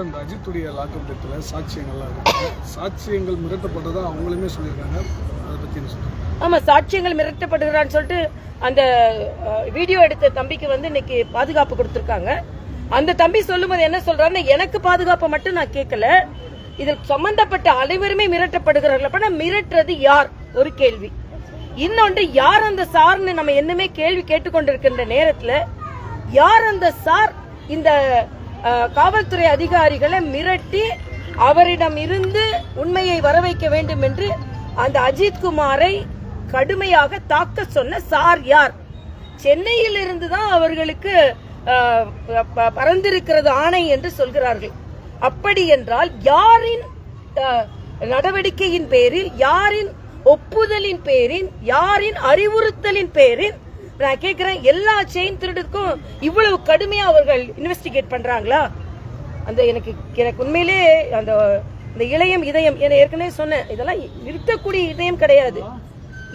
இந்த அஜித்துடைய லாக்அப் டெத்தில் சாட்சியங்கள்லாம் இருக்கு. சாட்சியங்கள் மிரட்டப்பட்டதா அவங்களுமே சொல்லியிருக்காங்க. அதை பற்றி என்ன ஆமாம் சாட்சியங்கள் மிரட்டப்படுகிறான்னு சொல்லிட்டு அந்த வீடியோ எடுத்த தம்பிக்கு வந்து இன்னைக்கு பாதுகாப்பு கொடுத்துருக்காங்க. அந்த தம்பி சொல்லும்போது என்ன சொல்றாருன்னா எனக்கு பாதுகாப்பை மட்டும் நான் கேட்கல. இதில் சம்பந்தப்பட்ட அனைவருமே மிரட்டப்படுகிறார்கள். அப்படின்னா மிரட்டுறது யார்? ஒரு கேள்வி. இன்னொன்று யார் அந்த சார்னு நம்ம என்னமே கேள்வி கேட்டுக்கொண்டிருக்கின்ற நேரத்தில் யார் அந்த சார் இந்த காவல்துறை அதிகாரிகளை மிரட்டி அவரிடம் இருந்து உண்மையை வர வைக்க வேண்டும் என்று அந்த அஜித் குமாரை கடுமையாக தாக்க சொன்ன சார் யார்? சென்னையில் இருந்து தான் அவர்களுக்கு பறந்திருக்கிறது ஆணை என்று சொல்கிறார்கள். அப்படி என்றால் யாரின் நடவடிக்கையின் பேரில் யாரின் ஒப்புதலின் பேரின் யாரின் அறிவுறுத்தலின் பேரின் நான் கேக்குறேன் எல்லா செயின் திருடுக்கும் இவ்வளவு கடுமையா அவர்கள் இன்வெஸ்டிகேட் பண்றாங்களா? அந்த எனக்கு எனக்கு உண்மையிலே அந்த இந்த இளையம் இதயம் என ஏற்கனவே சொன்னேன் இதெல்லாம் நிறுத்தக்கூடிய இதயம் கிடையாது.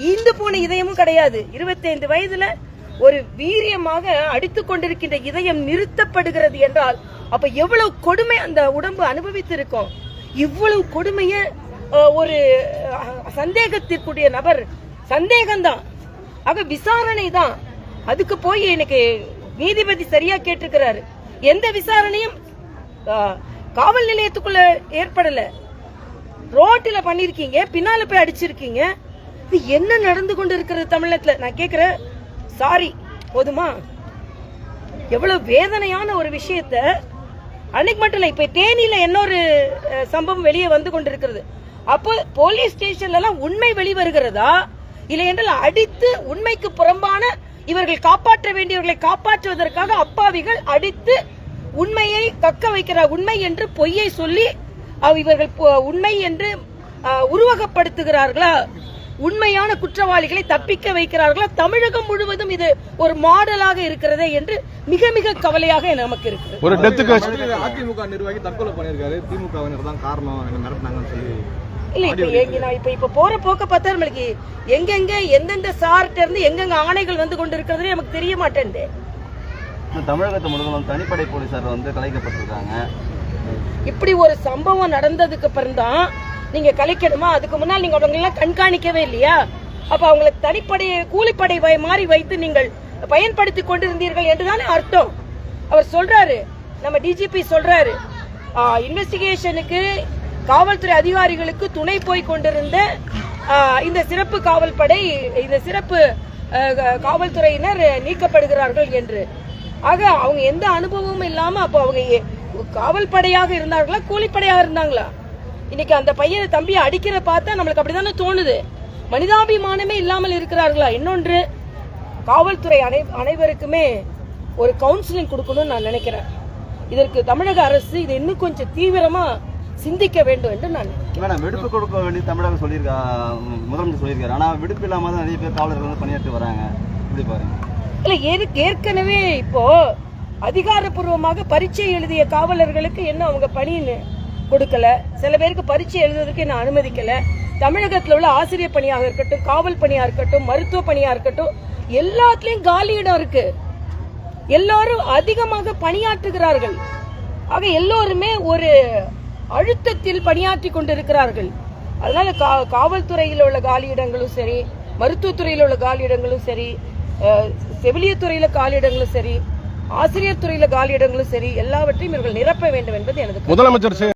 ஈந்து போன இதயமும் கிடையாது. 25 வயதுல ஒரு வீரியமாக அடித்துக் கொண்டிருக்கின்ற இதயம் நிறுத்தப்படுகிறது என்றால் அப்ப எவ்வளவு கொடுமை அந்த உடம்பு அனுபவித்திருக்கும்? இவ்வளவு கொடுமைய ஒரு சந்தேகத்திற்குரிய நபர் சந்தேகம்தான். ஆக விசாரணை தான் அதுக்கு போய் எனக்கு நீதிபதி சரியா கேட்டிருக்கிறாரு. எந்த விசாரணையும் காவல் நிலையத்துக்குள்ள ஏற்படல. ரோட்டில் பண்ணிருக்கீங்க பின்னால போய் அடிச்சிருக்கீங்க. இது என்ன நடந்து கொண்டு இருக்கிறது தமிழகத்துல? நான் கேக்குறேன் சாரி போதுமா? எவ்வளவு வேதனையான ஒரு விஷயத்த அன்னைக்கு மட்டும் இல்ல இப்ப தேனியில இன்னொரு சம்பவம் வெளியே வந்து கொண்டிருக்கிறது. அப்போ போலீஸ் ஸ்டேஷன்ல எல்லாம் உண்மை வெளிவருகிறதா? இல்லை என்றால் அடித்து உண்மைக்கு புறம்பான இவர்கள் காப்பாற்ற வேண்டியவர்களை காப்பாற்றுவதற்காக அப்பாவிகள் அடித்து உண்மையை கக்க வைக்கிறார். உண்மை என்று பொய்யை சொல்லி இவர்கள் பொ- உண்மை என்று உருவகப்படுத்துகிறார்களா? உண்மையான குற்றவாளிகளை தப்பிக்க வைக்கிறார்களா? தமிழகம் முழுவதும் இது ஒரு மாடலாக இருக்கிறதே என்று மிக மிக கவலையாக நமக்கு இருக்கு ஒரு அதிமுக நிர்வாகி தற்கொலை பண்ணியிருக்காரு. திமுகவினர் தான் காரணம் என்ன மிரட்டினாங்கன்னு சொல்லி இல்ல இப்ப எங்க நான் இப்ப இப்ப போற போக்க பார்த்தா நம்மளுக்கு எங்கெங்க எந்தெந்த சார்ட்ட இருந்து எங்கெங்க ஆணைகள் வந்து கொண்டிருக்கிறதுனே நமக்கு தெரிய மாட்டேங்குது தமிழகத்து முழுவதும் தனிப்படை போலீசார் வந்து கலைக்கப்பட்டிருக்காங்க. இப்படி ஒரு சம்பவம் நடந்ததுக்கு அப்புறம் தான் நீங்க கலைக்கணுமா? அதுக்கு முன்னால் நீங்க அவங்க எல்லாம் கண்காணிக்கவே இல்லையா? அப்ப அவங்களை தனிப்படை கூலிப்படை மாறி வைத்து நீங்கள் பயன்படுத்தி கொண்டிருந்தீர்கள் என்றுதானே அர்த்தம். அவர் சொல்றாரு நம்ம டிஜிபி சொல்றாரு இன்வெஸ்டிகேஷனுக்கு காவல்துறை அதிகாரிகளுக்கு துணை போய் கொண்டிருந்த இந்த சிறப்பு காவல் படை இந்த சிறப்பு காவல்துறையினர் நீக்கப்படுகிறார்கள் என்று. ஆக அவங்க எந்த அனுபவமும் இல்லாம அப்போ அவங்க ஏ- காவல் படையாக இருந்தார்களா கூலிப்படையாக இருந்தாங்களா? இன்னைக்கு அந்த பையனை தம்பியை அடிக்கிற பார்த்தா நம்மளுக்கு அப்படிதானே தோணுது. மனிதாபிமானமே இல்லாமல் இருக்கிறார்களா? இன்னொன்று காவல்துறை அனை அனைவருக்குமே ஒரு கவுன்சிலிங் கொடுக்கணும்னு நான் நினைக்கிறேன். இதற்கு தமிழக அரசு இதை இன்னும் கொஞ்சம் தீவிரமா சிந்திக்க வேண்டும் என்று நான். மேடம் விடுப்பு கொடுக்க வேண்டிய தமிழகம் சொல்லியிருக்கா முதலமைச்சர் சொல்லியிருக்காரு. ஆனா விடுப்பு இல்லாம தான் நிறைய பேர் காவலர்கள் வந்து பணியாற்றி வராங்க. இப்படி பாருங்க. இல்ல ஏற்க- ஏற்கனவே இப்போ அதிகாரப்பூர்வமாக பரீட்சை எழுதிய காவலர்களுக்கு என்ன அவங்க பணின்னு கொடுக்கல? சில பேருக்கு பரீட்சை எழுதுவதற்கு என்ன அனுமதிக்கல. தமிழகத்தில் உள்ள ஆசிரியர் பணியாக இருக்கட்டும் காவல் பணியா இருக்கட்டும் மருத்துவ பணியா இருக்கட்டும் எல்லாத்துலயும் காலியிடம் இருக்கு. எல்லாரும் அதிகமாக பணியாற்றுகிறார்கள். ஆக எல்லோருமே ஒரு அழுத்தத்தில் பணியாற்றி கொண்டிருக்கிறார்கள். அதனால கா- காவல்துறையில் உள்ள காலியிடங்களும் சரி மருத்துவத்துறையில் உள்ள காலியிடங்களும் சரி அஹ், செவிலியத்துறையில காலியிடங்களும் சரி ஆசிரியர் துறையில காலியிடங்களும் சரி எல்லாவற்றையும் இவர்கள் நிரப்ப வேண்டும் என்பது எனது முதலமைச்சர்